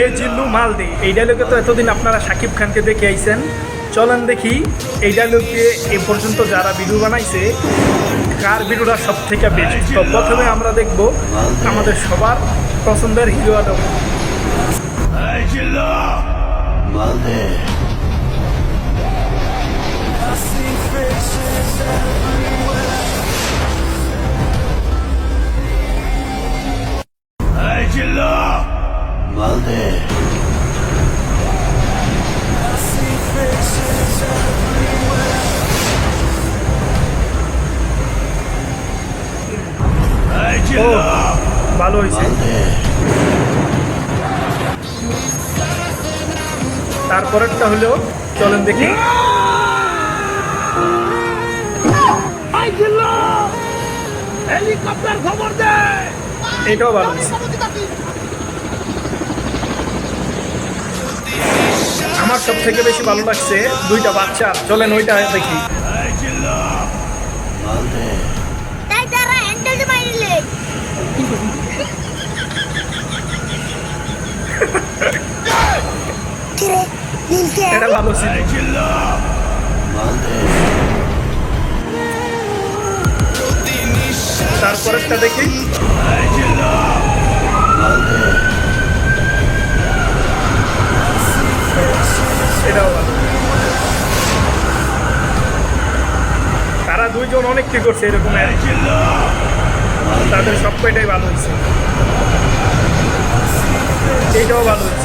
এ জিল্লু মালদি এই ডায়লগে তো এতদিন আপনারা সাকিব খানকে দেখে আইছেন। চলেন দেখি এই ডায়লগে এ পর্যন্ত যারা ভিডিও বানাইছে, কার ভিডিওটা সব থেকে বেশি? তো প্রথমে আমরা দেখব আমাদের সবার পছন্দের হিরো আলম Malde. ও ভালো হয়েছে. তারপরেরটা হলো চলেন দেখি। হেলিকপ্টার খবর দে! এটাও ভালো হয়েছে। আমার সব থেকে বেশি ভালো লাগছে দুইটা বাচ্চা। চলেন ওইটা দেখি। Malde. তাই তারা হ্যান্ডেলটা মারিলে কিরে নীলকে? এটা ভালো ছিল। তারপরেরটা দেখি। তারা দুইজন অনেক কি করছে এরকম। তাদের সব কয়টাই ভালো হয়েছে এইটাও ভালো হচ্ছে